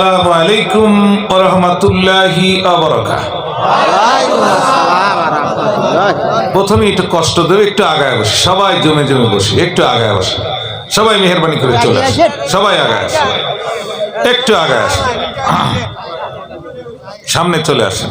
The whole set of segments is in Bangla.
আসসালামু আলাইকুম ওয়া রাহমাতুল্লাহি ওয়া বারাকাতুহু প্রথমে একটু কষ্ট দেবে একটু আগায় বসে। সবাই জমে জমে বসে একটু আগায় বসে। সবাই মেহরবানি করে চলে আসে সবাই আগায় আসে একটু আগায় আসে সামনে চলে আসেন।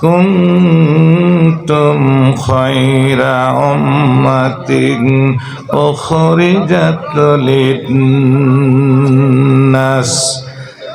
كنتم خير أمة أخرجت للناس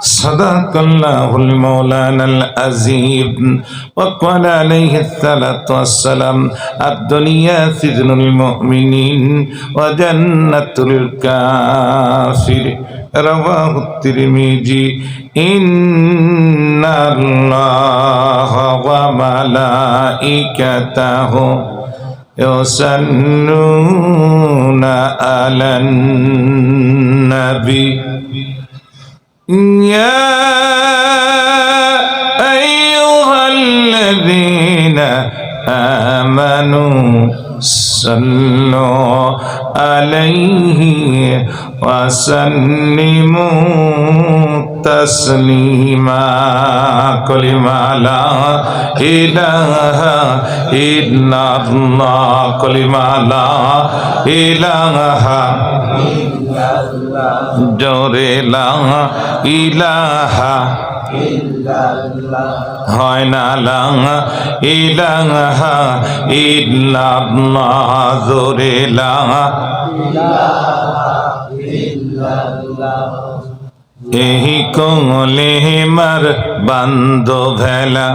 صدق الله المولانا العظيم وقال عليه الصلاة والسلام الدنيا سجن المؤمنين وجنة الكافر رواه الترمذي إن الله وملائكته يصلون على النبي يا أيها الذين آمنوا صلوا عليه وسلموا تسليما كلمة لا إله إلا الله كلمة لا إله جوري لا إله হয় না লা ইলাহা ইল্লাল্লাহ, জোরে লা এই কোলে মার বান্দ ভেলা,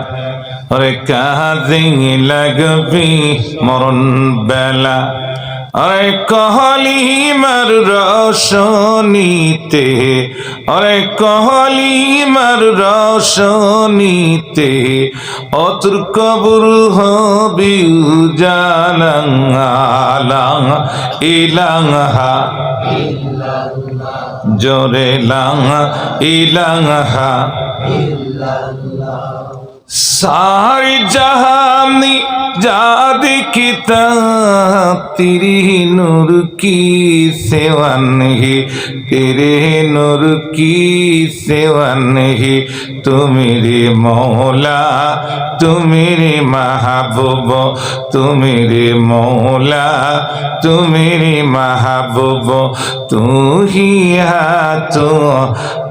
ওরে কাজে লাগবি মরণ বেলা। আরে কহলিমার রসনীতে আরে কহলিমার রসনীতে অতুর কবর হবি জালাং ইলাংহা জোরে লাং ইলাংহা सारी जहानी जाद किता तेरी नूर की सेवन ही तेरे नूर की सेवन ही तू मेरे मौला तू मेरे महबूब तू मेरे मौला तू मेरे महबूब तू ही है तू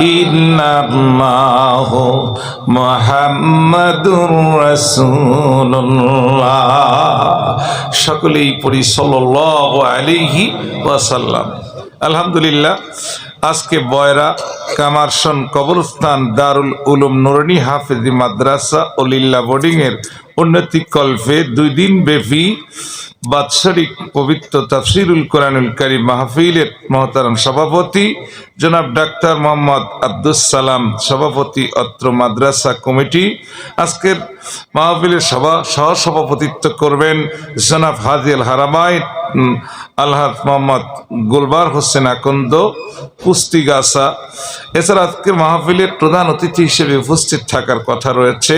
ইল্লাল্লাহ মুহাম্মাদুর রাসূলুল্লাহ। সকলেই পড়ি সাল্লাল্লাহু আলাইহি ওয়াসাল্লাম। আলহামদুলিল্লাহ। আজকে বয়রা কামারশন কবরস্থান দারুল উলুম নুরনি হাফেজি মাদ্রাসা ও লিল্লা বোর্ডিং এর উন্নতি কল্পে দুই দিন ব্যাপী বাৎসরিক পবিত্র তাফসিরুল কোরআনুল কারিম মাহফিলের মহতারাম সভাপতি জনাব ডাক্তার মোহাম্মদ আব্দুস সালাম, সভাপতি অত্র মাদ্রাসা কমিটি। আজকের মাহফিলের সভা সহ সভাপতিত্ব করবেন জনাব হাজিল হারামাই আলহাদ মোহাম্মদ গোলবার হোসেন আকন্দ কুস্তিগাসা এছাড়া আজকের মাহফিলের প্রধান অতিথি হিসেবে উপস্থিত থাকার কথা রয়েছে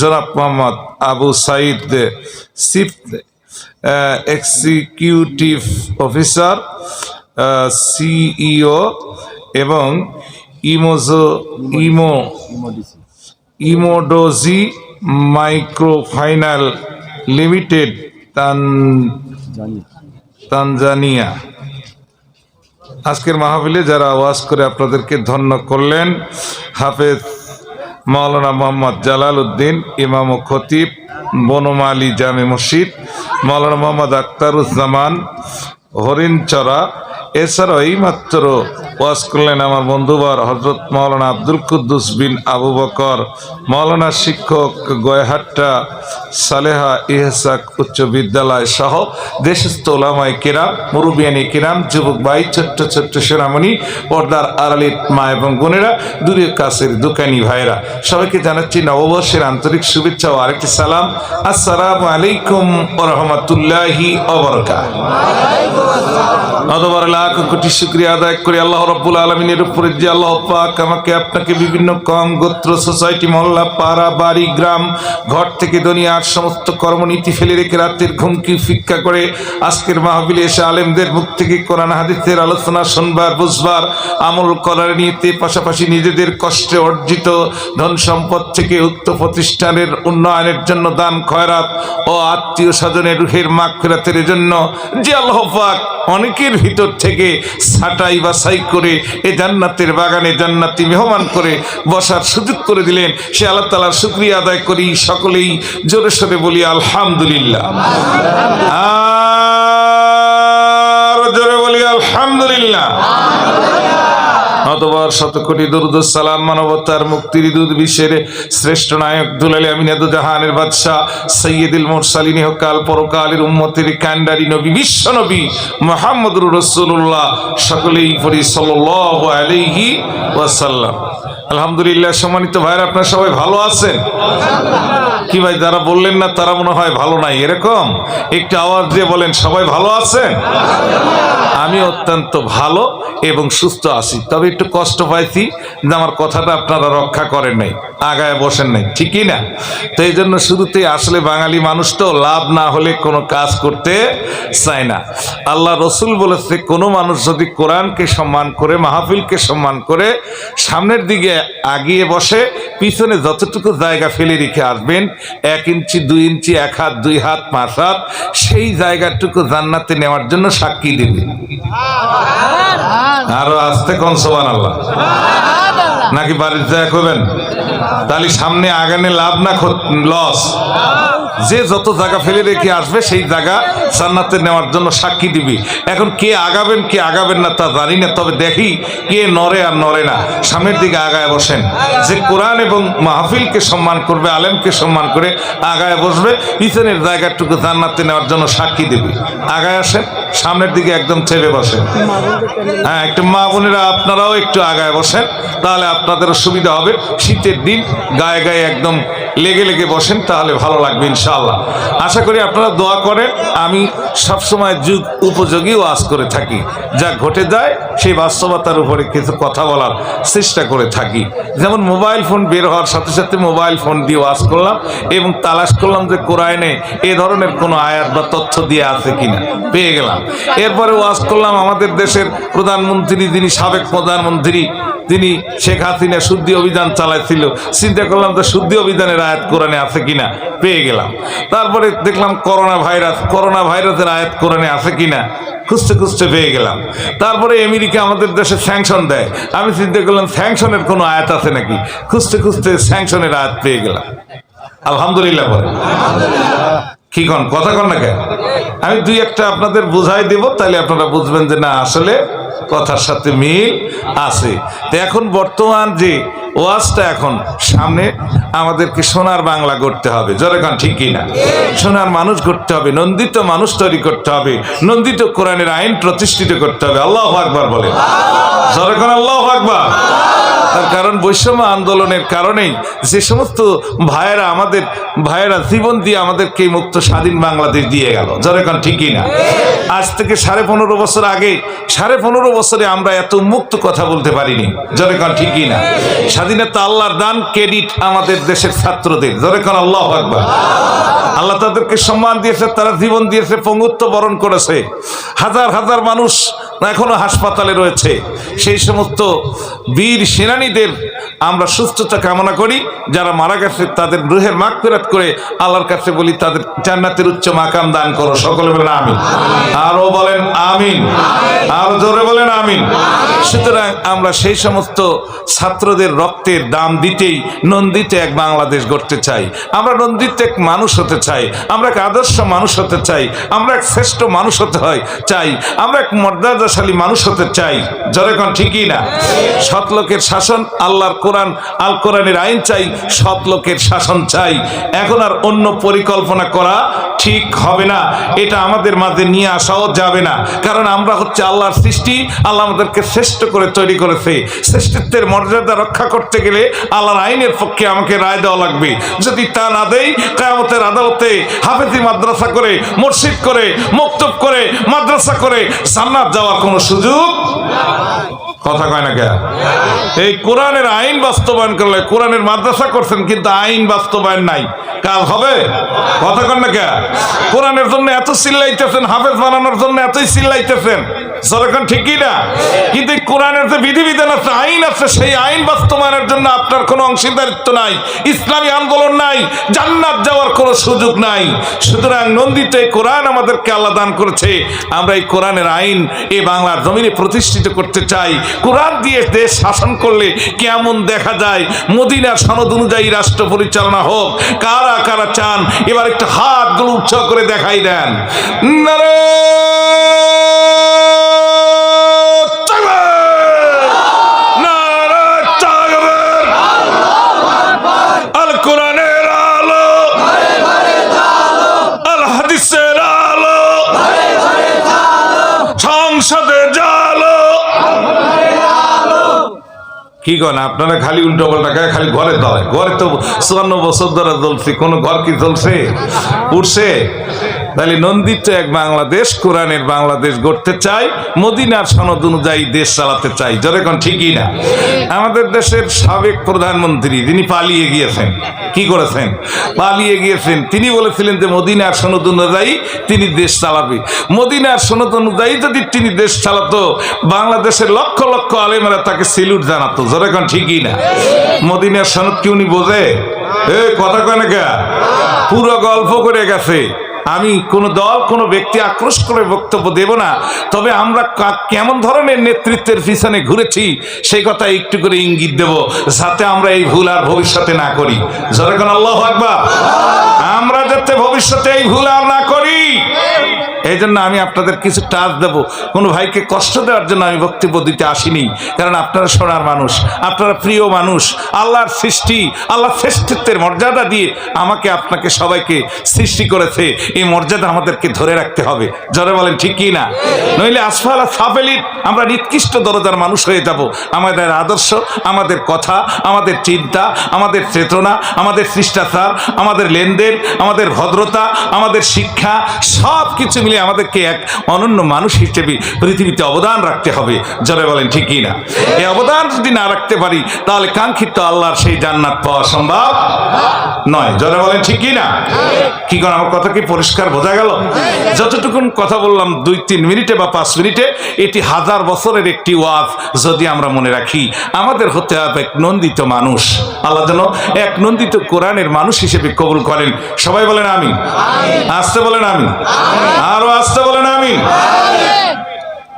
জনাব Mohammad Abu Saeed chief executive officer CEO এবং ইমোজো, ইমো, ইমোডোজি মাইক্রোফাইনাল লিমিটেড, তান তানজানিয়া। আজকের মাহফিলে যারা ওয়াজ করে আপনাদেরকে ধন্য করলেন, হাফেজ মাওলানা মোহাম্মদ জালাল উদ্দিন ইমাম ও খতিব বনমালী জামে মসজিদ, মাওলানা মোহাম্মদ আখতারুজ্জামান, হরিণচরা এছাড়াও এইমাত্র ওয়াজ করলেন আমার বন্ধুবার হজরত মাওলানা আব্দুল কুদ্দুস বিন আবু বকর, মাওলানা শিক্ষক গয়হাট্টা সালেহা ইহসাক উচ্চ বিদ্যালয় সহ দেশস্থ ওলামাই কিরাম মুরুবিয়ানি কিরাম, যুবক ভাই, ছোট্ট ছোট্ট সেনামণি, পর্দার আড়ালির মা এবং বোনেরা দূরের কাছের দোকানি ভাইরা সবাইকে জানাচ্ছি নববর্ষের আন্তরিক শুভেচ্ছা ও আরেকটি সালাম। আসসালাম আলাইকুম ওরহমতুল্লাহি অবরকাত অতবার লাখ কোটি শুক্রিয়া আদায় করে আল্লাহ রব্বুল আলমিনের উপরে যে আল্লাহ পাক আমাকে আপনাকে বিভিন্ন কম গোত্র সোসাইটি মহল্লা, পাড়া, বাড়ি, গ্রাম, ঘর থেকে দুনিয়ার সমস্ত কর্মনীতি ফেলে রেখে রাতের ঘুমকি করে আজকের মাহবিলে এসে আলেমদের মুখ থেকে কোরআন, হাদিসের আলোচনা শুনবার, বুঝবার, আমল করার নিয়েতে পাশাপাশি নিজেদের কষ্টে অর্জিত ধন সম্পদ থেকে উক্ত প্রতিষ্ঠানের উন্নয়নের জন্য দান, খয়রাত ও আত্মীয় স্বজনের রুহের ফেরাতের জন্য যে আল্লাহ পাক অনেকের ভিতর থেকে ছাটাই বাছাই করে এ জান্নাতের বাগানে জান্নাতি মেহমান করে বসার সুযোগ করে দিলেন। সে আল্লাহ তালার শুক্রিয়া আদায় করি সকলেই জোরে সোরে বলি, আলহামদুলিল্লাহ। জোরে বলি, আলহামদুলিল্লাহ। অতবার শতকোটি দুরুদ সালাম মানবতার মুক্তির দুধ বিশ্বের শ্রেষ্ঠ নায়ক দুলালি আমিনাদু জাহানের বাদশাহ সৈয়দুল মোরসালিনী হকাল পরকালের উম্মতের কান্ডারি নবী, বিশ্ব নবী মোহাম্মদুর রসুল্লাহ সকলেই পড়ি সাল্লাহ ওয়াসাল্লাম। আলহামদুলিল্লাহ, সম্মানিত ভাইরা আপনারা সবাই ভালো আছেন? কি ভাই, যারা বললেন না, তারা মনে হয় ভালো নাই। এরকম? একটু আওয়াজ দিয়ে বলেন, সবাই ভালো আছেন? আমি অত্যন্ত ভালো এবং সুস্থ আছি। তবে একটু কষ্ট পাইছি যে আমার কথাটা আপনারা রক্ষা করেন নাই, আগায় বসেন নাই। ঠিকই না? তো এই জন্য শুরুতে আসলে বাঙালি মানুষ তো লাভ না হলে কোনো কাজ করতে চায় না। আল্লাহ রসুল বলেছে, কোনো মানুষ যদি কোরআনকে সম্মান করে, মাহফিলকে সম্মান করে, সামনের দিকে আগিয়ে বসে, পিছনে যতটুকু জায়গা ফেলে রেখে আসবেন এক ইঞ্চি দুই ইঞ্চি এক হাত দুই হাত পাঁচ হাত সেই জায়গাটুকু জান্নাতে নেওয়ার জন্য সাক্ষী দেবে। আরও আসতে কন সোবান আল্লাহ নাকি বাড়ির জায়গা করবেন তাহলে সামনে আগানে লাভ না লস? যে যত জায়গা ফেলে রেখে আসবে, সেই জায়গা জান্নাতে নেওয়ার জন্য সাক্ষী দিবি। এখন কে আগাবেন কে আগাবেন না তা জানি না, তবে দেখি কে নড়ে আর নড়ে না। সামনের দিকে আগায় বসেন। যে কোরআন এবং মাহফিলকে সম্মান করবে, আলেমকে সম্মান করে আগায় বসবে, পিছনের জায়গাটুকু জান্নাতে নেওয়ার জন্য সাক্ষী দেবে। আগায় আসেন, সামনের দিকে একদম ছেড়ে বসেন। হ্যাঁ একটু মা বোনেরা, আপনারাও একটু আগায় বসেন, তাহলে আপনাদের সুবিধা হবে। শীতের দিন গায়ে গায়ে একদম লেগে লেগে বসেন, তাহলে ভালো লাগবে ইনশাআল্লাহ। আশা করি আপনারা দোয়া করেন, আমি সবসময় যুগ উপযোগী ওয়াজ করে থাকি। যা ঘটে যায়, সেই বাস্তবতার উপরে কিছু কথা বলার চেষ্টা করে থাকি। যেমন মোবাইল ফোন বের হওয়ার সাথে সাথে মোবাইল ফোন দিয়ে ওয়াজ করলাম এবং তালাশ করলাম যে কোরআনে এ ধরনের কোনো আয়াত বা তথ্য দিয়ে আছে কিনা। পেয়ে গেলাম। এরপরে ওয়াজ করলাম আমাদের দেশের প্রধানমন্ত্রী, যিনি সাবেক প্রধানমন্ত্রী তিনি শেখ হাসিনা শুদ্ধি অভিযান চালাইছিল। চিন্তা করলাম তো শুদ্ধি অভিযানের আয়াত কোরআনে আছে কিনা? পেয়ে গেলাম। তারপরে দেখলাম করোনা ভাইরাস, করোনা ভাইরাসের আয়াত কোরআনে আছে কিনা? খুঁজতে খুঁজতে পেয়ে গেলাম। তারপরে আমেরিকা আমাদের দেশে স্যাংশন দেয়। আমি চিন্তা করলাম স্যাংশনের কোনো আয়াত আছে নাকি? খুঁজতে খুঁজতে স্যাংশনের আয়াত পেয়ে গেলাম। আলহামদুলিল্লাহ বলে। কি কন? কথা কন না কেন? আমি দুই একটা আপনাদের বুঝাই দেব, তাহলে আপনারা বুঝবেন যে না, আসলে কথার সাথে মিল আছে। তো এখন বর্তমান যে ওয়াজটা এখন সামনে আমাদেরকে সোনার বাংলা করতে হবে। জোরেখান ঠিক না সোনার মানুষ করতে হবে, নন্দিত মানুষ তৈরি করতে হবে, নন্দিত কোরআনের আইন প্রতিষ্ঠিত করতে হবে। আল্লাহ আকবার বলে জোরেখান আল্লাহ আকবার। তার কারণ বৈষম্য আন্দোলনের কারণেই যে সমস্ত ভাইয়েরা আমাদের, ভাইয়েরা জীবন দিয়ে আমাদেরকে মুক্ত স্বাধীন বাংলাদেশ দিয়ে গেল। যখন ঠিকই না আজ থেকে সাড়ে পনেরো বছর আগে, সাড়ে পনেরো বছরে আমরা এত মুক্ত কথা বলতে পারিনি। যখন ঠিকই না স্বাধীনতা আল্লাহর দান, ক্রেডিট আমাদের দেশের ছাত্রদের। যখন আল্লাহ আকবার। আল্লাহ তাদেরকে সম্মান দিয়েছে, তারা জীবন দিয়েছে, পঙ্গুত্ব বরণ করেছে। হাজার হাজার মানুষ এখনও হাসপাতালে রয়েছে। সেই সমস্ত বীর সেনানীদের আমরা সুস্থতা কামনা করি, যারা মারা গেছে তাদের রুহের মাগ ফেরাত করে আল্লাহর কাছে বলি, তাদের জান্নাতের উচ্চ মাকাম দান করো। সকলে বলেন আমিন। আরও বলেন আমিন। আর জোরে বলেন আমিন। সুতরাং আমরা সেই সমস্ত ছাত্রদের রক্তের দাম দিতেই নন্দিত এক বাংলাদেশ গড়তে চাই। আমরা নন্দিত এক মানুষ হতে চাই। আমরা এক আদর্শ মানুষ হতে চাই। আমরা এক শ্রেষ্ঠ মানুষ হতে হয় চাই। আমরা এক মর্যাদাশালী মানুষ হতে চাই। যখন ঠিকই না? সৎ লোকের শাসন আল্লাহর কোরআন আল কোরআনের আইন চাই। সৎ লোকের শাসন চাই। এখন আর অন্য পরিকল্পনা করা ঠিক হবে না। এটা আমাদের মাঝে নিয়ে আসাও যাবে না। কারণ আমরা হচ্ছে আল্লাহর সৃষ্টি। আল্লাহ আমাদেরকে শ্রেষ্ঠ করে তৈরি করেছে। শ্রেষ্ঠত্বের মর্যাদা রক্ষা করতে গেলে আল্লাহর আইনের পক্ষে আমাকে রায় দেওয়া লাগবে। যদি তা না দেই, কায়ামতের আদালতে হাফেজি মাদ্রাসা করে মসজিদ করে, মক্তব করে, মাদ্রাসা করে জান্নাত যাওয়ার কোনো সুযোগ কথা কয় না কে এই কোরআনের আইন বাস্তবায়ন করলে, কোরআনের মাদ্রাসা করছেন কিন্তু আইন বাস্তবায়ন নাই। কাজ হবে? কথা কন না কে কোরআনের জন্য এত চিল্লাইতেছেন হাফেজ বানানোর জন্য এতই চিল্লাইতেছেন সরকার ঠিকই না? কিন্তু কোরআনের যে বিধিবিধান আছে, আইন আছে, সেই আইন বাস্তবায়নের জন্য আপনার কোনো অংশীদারিত্ব নাই, ইসলামী আন্দোলন নাই, জান্নাত যাওয়ার কোনো সুযোগ নাই। সুতরাং নন্দিত এই কোরআন আমাদেরকে আল্লাহ দান করেছে। আমরা এই কোরআনের আইন এই বাংলার জমিনে প্রতিষ্ঠিত করতে চাই। কোরআন দিয়ে দেশ শাসন করলে কেমন দেখা যায়? মদিনার সনদ অনুযায়ী রাষ্ট্র পরিচালনা হোক। কারা কারা চান? এবার একটু হাতগুলো উৎসাহ করে দেখাই দেন। কি কন, আপনারা খালি উল্টো পাল্টা খায় খালি ঘরে ধরে ঘরে তো চুয়ান্ন বছর ধরে জ্বলছে, কোনো ঘর কি জ্বলছে? উঠছে? তাহলে নন্দিত এক বাংলাদেশ, কোরআনের বাংলাদেশ গড়তে চাই, মদিনার সনদ অনুযায়ী দেশ চালাতে চাই। যখন ঠিকই না? আমাদের দেশের সাবেক প্রধানমন্ত্রী, যিনি পালিয়ে গিয়েছেন, কি করেছেন? পালিয়ে গিয়েছেন, তিনি বলেছিলেন যে মদিনার সনদ অনুযায়ী তিনি দেশ চালাবে। মদিনার সনদ অনুযায়ী যদি তিনি দেশ চালাতো, বাংলাদেশের লক্ষ লক্ষ আলেমেরা তাকে সিলুট জানাতো। যখন ঠিকই না? মদিনার সনদ কি উনি বোঝে? এ, কথা কয় না পুরো গল্প করে গেছে। আমি কোন দল, কোন ব্যক্তি আক্রোশ করে বক্তব্য দেব না। তবে আমরা কেমন ধরনের নেতৃত্বের পিছনে ঘুরেছি, সেই কথা একটু করে ইঙ্গিত দেব, যাতে আমরা এই ভুল আর ভবিষ্যতে না করি। যখন আল্লাহ আকবার? আমরা যাতে ভবিষ্যতে এই ভুল আর না করি এই জন্য আমি আপনাদের কিছু টাচ দেব। কোনো ভাইকে কষ্ট দেওয়ার জন্য আমি বক্তব্য দিতে আসিনি। কারণ আপনারা সোনার মানুষ, আপনারা প্রিয় মানুষ, আল্লাহর সৃষ্টি, আল্লাহ শ্রেষ্ঠত্বের মর্যাদা দিয়ে আমাকে, আপনাকে সবাইকে সৃষ্টি করেছে। এই মর্যাদা আমাদেরকে ধরে রাখতে হবে। জরে বলেন, ঠিক কি না? নইলে আসফালা সাফেলির আমরা নিকৃষ্ট দরজার মানুষ হয়ে যাব। আমাদের আদর্শ, আমাদের কথা, আমাদের চিন্তা, আমাদের চেতনা, আমাদের শিষ্টাচার, আমাদের লেনদেন, আমাদের ভদ্রতা, আমাদের শিক্ষা সব কিছু মিলে আমাদেরকে এক অনন্য মানুষ হিসেবে পৃথিবীতে অবদান রাখতে হবে। জরে বলেন ঠিকই না এই অবদান যদি না রাখতে পারি, তাহলে কাঙ্ক্ষিত আল্লাহর সেই জান্নাত পাওয়া সম্ভব নয়। জরে বলেন ঠিকই না কি করে আমার কথা কি পরিষ্কার বোঝা গেল? যতটুকুন কথা বললাম দুই তিন মিনিটে বা পাঁচ মিনিটে, এটি হাজার বছরের একটি ওয়াজ যদি আমরা মনে রাখি। আমাদের হতে হবে এক নন্দিত মানুষ। আল্লাহ যেন এক নন্দিত কোরআনের মানুষ হিসেবে কবুল করেন। সবাই বলেন আমি আসতে বলেন আমি আরও আসতে বলেন আমি।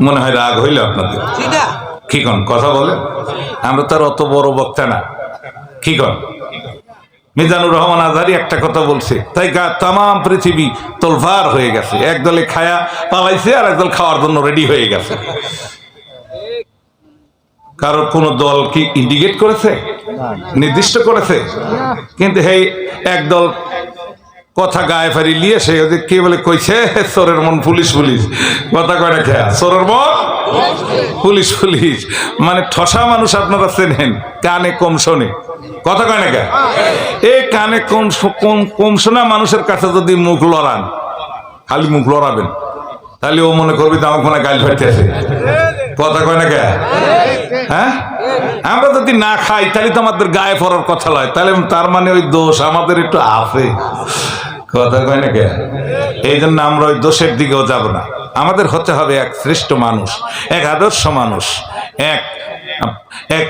মনে হয় রাগ হইল আপনাদের। কি কন কথা বলে আমরা তো আর অত বড় বক্তা না। কি কন? মিজানুর রহমান আজহারি একটা কথা বলছে। তাই তাম পৃথিবী তোলভার হয়ে গেছে। একদলে খায়া পালাইছে আর একদল খাওয়ার জন্য রেডি হয়ে গেছে। কারও কোন দল কি ইন্ডিকেট করেছে? নির্দিষ্ট করেছে? কিন্তু সেই একদল কথা গায়ে ফারি লিয়ে সে ওদের কে বলে কইছে? চোরের মন পুলিশ পুলিশ। কথা কয় না খেয়া? চোরের মন পুলিশ পুলিশ। মানে ঠসা মানুষ আপনারা চেনেন, কানে কম শোনে। কথা কয় না কে এই কানে কম কম কম শোনা মানুষের কাছে যদি মুখ লড়ান, খালি মুখ লড়াবেন, তাহলে ও মনে করবি তো আমার কোনো গাল ফাইতেছে কথা কয় না কে? হ্যাঁ? আমরা যদি না খাই, তাহলে তো আমাদের গায়ে পড়ার কথা লয়। তাহলে তার মানে ওই দোষ আমাদের একটু আছে। কথা কয় না কে? এই জন্য আমরা ওই দোষের দিকেও যাব না। আমাদের হতে হবে এক শ্রেষ্ঠ মানুষ, এক আদর্শ মানুষ, এক এক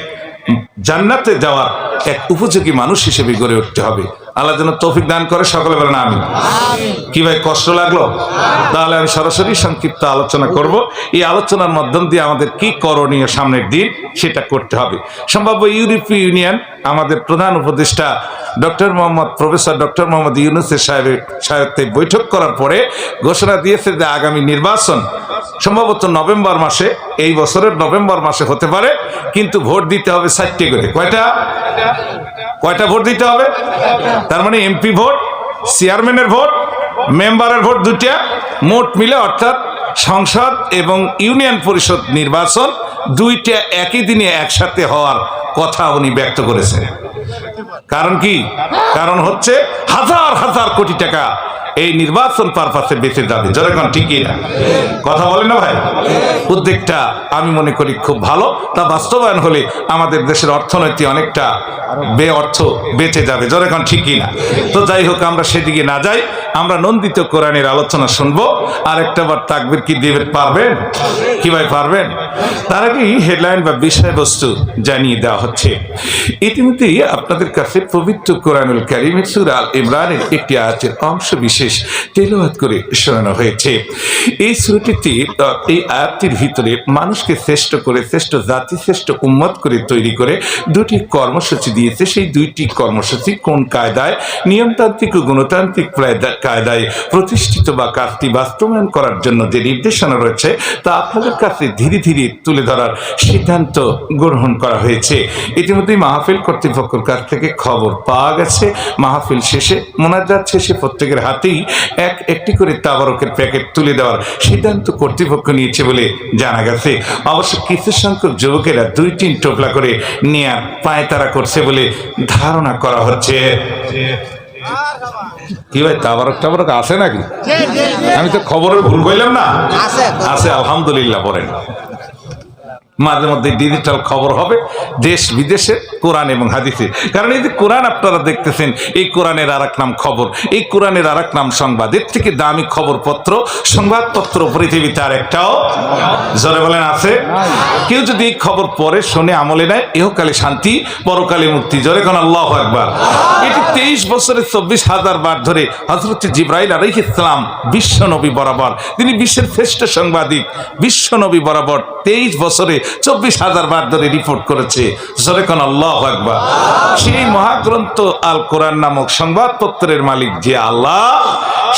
জান্নাতে যাওয়ার এক উপযোগী মানুষ হিসেবে গড়ে উঠতে হবে। আল্লাহ যেন তৌফিক দান করে সকলে বলেন আমি কি ভাই কষ্ট লাগল? তাহলে আমি সরাসরি সংক্ষিপ্ত আলোচনা করব। এই আলোচনার মাধ্যম দিয়ে আমাদের কি করণীয় সামনের দিন সেটা করতে হবে। সম্ভাব্য ইউরোপীয় ইউনিয়ন আমাদের প্রধান উপদেষ্টা doctor Mohammad professor doctor Mohammad ইউনুসের সাহেবের সাহেবতে বৈঠক করার পরে ঘোষণা দিয়েছে যে আগামী নির্বাচন সম্ভবত নভেম্বর মাসে এই বছরের নভেম্বর মাসে হতে পারে, কিন্তু ভোট দিতে হবে চারটে করে। কয়টা? কয়টা ভোট দিতে হবে? তার মানে এমপি ভোট চেয়ারম্যানের ভোট মেম্বারের ভোট দুটা মোট মিলে অর্থাৎ সংসদ এবং ইউনিয়ন পরিষদ নির্বাচন দুইটা একই দিনে একসাথে হওয়ার কথা উনি ব্যক্ত করেছেন। কারণ কি? কারণ হচ্ছে হাজার হাজার কোটি টাকা এই নির্বাচন পারপাসে বেঁচে যাবে। যখন ঠিকই না। কথা বলে না ভাই? উদ্যোগটা আমি মনে করি খুব ভালো। তা বাস্তবায়ন হলে আমাদের দেশের অর্থনীতি অনেকটা বে অর্থ বেঁচে যাবে। যখন ঠিকই না। তো যাই হোক, আমরা সেদিকে না যাই। আমরা নন্দিত কোরআনের আলোচনা শুনব। আর একটা বার তাকবির কি দিবে পারবেন? কি ভাই, পারবেন? তার আগে হেডলাইন বা বিষয়বস্তু জানিয়ে দেওয়া হচ্ছে। ইতিমধ্যেই আপনাদের কাছে পবিত্র কোরআনুল কারিমের সুরা আল ইমরানের একটি আয়াতের অংশ বিশেষ তেলাওয়াত করে শোনানো হয়েছে। এই সুরটিতে এই আয়াতটির ভিতরে মানুষকে শ্রেষ্ঠ করে, শ্রেষ্ঠ জাতি, শ্রেষ্ঠ উম্মত করে তৈরি করে দুটি কর্মসূচি দিয়েছে। সেই দুইটি কর্মসূচি কোন কায়দায়? নিয়মতান্ত্রিক ও গণতান্ত্রিক কায়দায় প্রতিষ্ঠিত বা কাজটি বাস্তবায়ন করার জন্য যে নির্দেশনা রয়েছে, তা আপনাদের কাছে ধীরে ধীরে তুলে ধরার সিদ্ধান্ত গ্রহণ করা হয়েছে। ইতিমধ্যেই মাহফিল কর্তৃপক্ষের কাছ থেকে খবর পাওয়া গেছে। মাহফিল শেষে, মোনাজাত শেষে প্রত্যেকের হাতেই এক একটি করে তাবারকের প্যাকেট তুলে দেওয়ার সিদ্ধান্ত কর্তৃপক্ষ নিয়েছে বলে জানা গেছে। অবশ্য কিছু সংখ্যক যুবকেরা দুই তিন টোপলা করে নেয়ার পায়তারা করছে বলে ধারণা করা হচ্ছে। কি ভাই তাবারক টাবারক আছে নাকি? আমি তো খবরের ভুল কইলাম না? আছে। আছে। আলহামদুলিল্লাহ পড়েন মাঝে মধ্যে ডিজিটাল খবর হবে, দেশ বিদেশে কোরআন এবং হাদিসে। কারণ এই যে কোরআন আপনারা দেখতেছেন, এই কোরআনের আর নাম খবর, এই কোরআনের আর নাম সংবাদ, এর থেকে দামি খবরপত্র, সংবাদপত্র পৃথিবীতে আর একটাও জোরে বলেন আছে? কেউ যদি এই খবর পরে শুনে, আমলে নেয় ইহকালে শান্তি, পরকালে মুক্তি, জোরে কোন আল্লাহ একবার এটি তেইশ বছরের চব্বিশ হাজার বার ধরে হজরত জিব্রাইল আলাইহ ইসলাম বিশ্বনবী বরাবর, তিনি বিশ্বের শ্রেষ্ঠ সাংবাদিক, বিশ্বনবী বরাবর তেইশ বছরে চব্বিশ হাজার বার ধরে রিপোর্ট করেছে। জোরেখন আল্লাহ একবার সেই মহাগ্রন্থ আল কোরআন নামক সংবাদপত্রের মালিক যে আল্লাহ,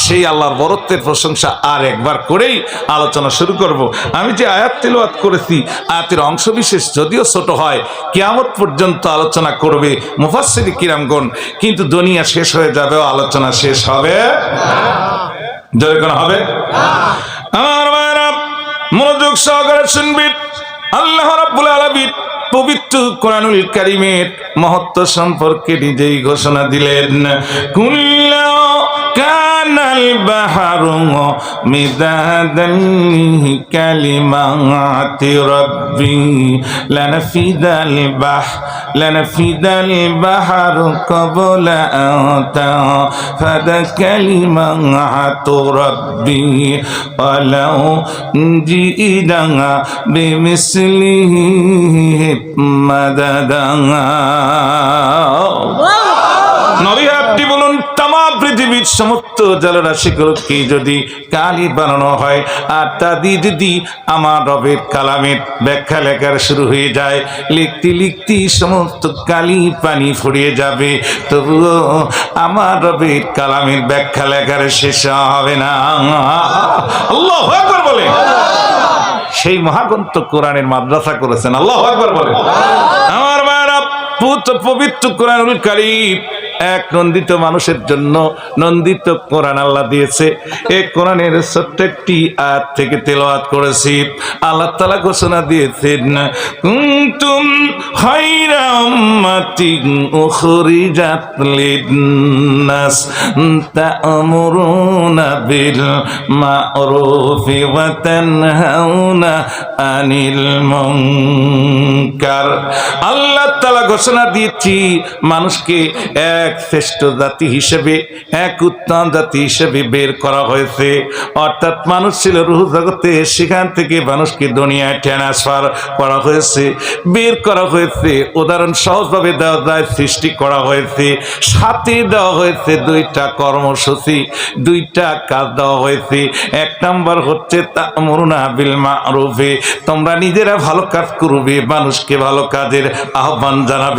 সেই আল্লাহর বরত্বের প্রশংসা আর একবার করেই আলোচনা শুরু করব। আমি যে আয়াত তেলাওয়াত করেছি, আয়াতের অংশবিশেষ যদিও ছোট হয়, কিয়ামত পর্যন্ত আলোচনা করবে মুফাসসির কিরামগণ, কিন্তু দুনিয়া শেষ হয়ে যাবে আলোচনা শেষ হবে জয় কোন হবে? আমার মনোযোগ সহকারে শুনবি আল্লাহ রাব্বুল আলামিন পবিত্র কোরআনুল কারীমের মহত্ত্ব সম্পর্কে নিজেই ঘোষণা দিলেন। কুল্লা البحر مدادا كلمات ربي. لنفد البحر لنفد البحر قبل أن تنفد كلمات ربي. ولو جئنا بمثله مددا. نبي পৃথিবীর সমস্ত জলরাশিগুলোকে যদি কালি বানানো হয়? আর তা দিয়ে যদি আমার রবের কালামের ব্যাখ্যা লেখার শুরু হয়ে যায়, লিখতে লিখতে সমস্ত কালি পানি ফুরিয়ে যাবে। তবুও আমার রবের কালামের ব্যাখ্যা লেখার শেষ হবে না। বলে। সেই মহাগ্রন্থ কোরআনের মাদ্রাসা করেছেন। আল্লাহ একবার বলে। আমার মায়েরা পুত পবিত্র কোরআনুল কারিম। এক নন্দিত মানুষের জন্য নন্দিত কোরআন আল্লাহ দিয়েছে। এই কোরআনের ছোট্ট একটি থেকে তেলাওয়াত করেছি। আল্লাহ তাআলা ঘোষণা দিয়েছেন, কুনতুম আল্লাহ ঘোষণা দিয়েছি, মানুষকে এক শ্রেষ্ঠ জাতি হিসেবে, এক উত্তম জাতি হিসেবে বের করা হয়েছে। অর্থাৎ মানুষ ছিল রুহ জগতে, সেখান থেকে মানুষকে দুনিয়ায় ট্রান্সফার করা হয়েছে, বের করা হয়েছে। উদাহরণ সহজভাবে দেওয়া যায়, সৃষ্টি করা হয়েছে, সাথে দেওয়া হয়েছে দুইটা কর্মসূচি, দুইটা কাজ দেওয়া হয়েছে। এক নম্বর হচ্ছে তা মরুনা বিল মারুফে, তোমরা নিজেরা ভালো কাজ করবে, মানুষকে ভালো কাজের আহ্বান জানাবে।